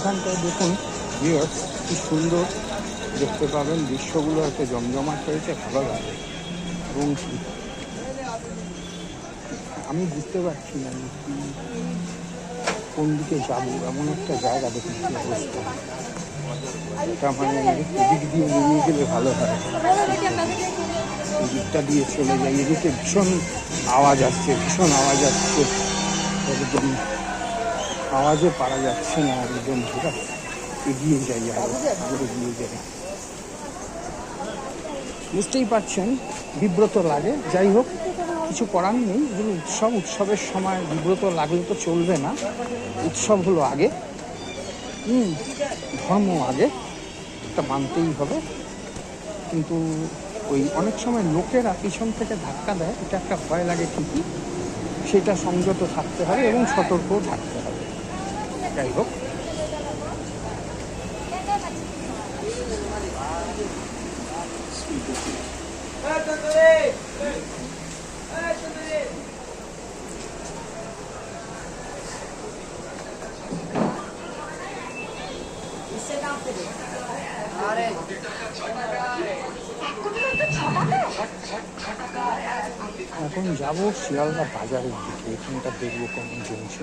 এখানটায় দেখুন ভিউয়ার্স কি সুন্দর দেখতে পাবেন। দৃশ্যগুলো হয়তো জমজমাট হয়েছে, ভালো লাগে। এবং আমি বুঝতে পারছি না কোন দিকে যাব, এমন একটা জায়গা দেখুন কি অবস্থা। এটা মানে এদিক দিয়ে বেরিয়ে গেলে ভালো হয়। এই দিকটা দিয়ে চলে যাই, এদিকে ভীষণ আওয়াজ আসছে, ভীষণ আওয়াজ আসছে। একদম আওয়াজে পারা যাচ্ছে না ঘোরা এগিয়ে যাই আরও এগিয়ে যাই। বুঝতেই পারছেন, বিব্রত লাগে। যাই হোক, কিছু করার নেই। এগুলো উৎসব, উৎসবের সময় বিব্রত লাগলে তো চলবে না। উৎসব হলো আগে। হুম, ধর্ম আগে। এটা মানতেই হবে। কিন্তু ওই অনেক সময় লোকেরা পিছন থেকে ধাক্কা দেয়। এটা একটা ভয় লাগে ঠিকই। সেটা সংযত থাকতে হবে এবং সতর্কও থাকতে হবে। যাই হোক। এখন যাব শিয়ালদা বাজারের দিকে। এখানটা দেখব কেমন জমছে।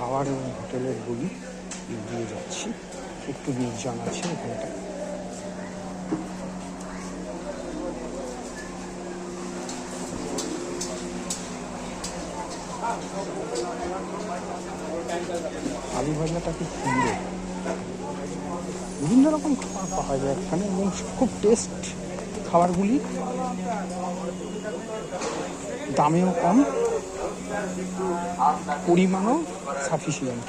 খাবার এবং হোটেলের বলি দিয়ে যাচ্ছি। একটু নির্জন আছে এখানটা আলু ভাজাটা খুব সুন্দর বিভিন্ন রকম খাবার পাওয়া যায় এখানে এবং খুব টেস্ট খাবারগুলি। দামেও কম। পরিমাণও সাফিসিয়েন্ট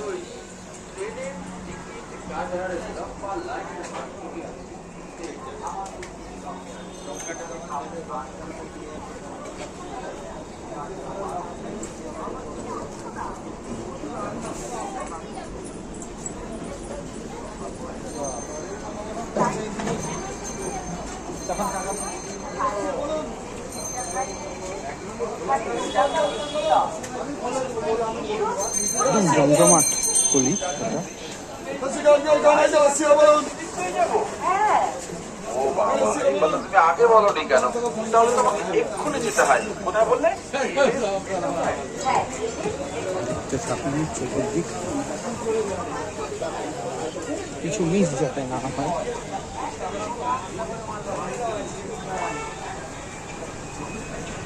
একদম জমজমাট বলি তোমাকে এক্ষুনি যেতে হয় কিছু মিস যাতে না হয়।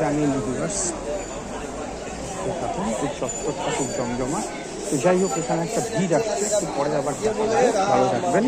জানিয়ে ভিউয়ার্স এই চত্বরটা খুব জমজমা তো যাই হোক, এখানে একটা ভিড় আসছে, একটু পরে আবার ভালো থাকবেন।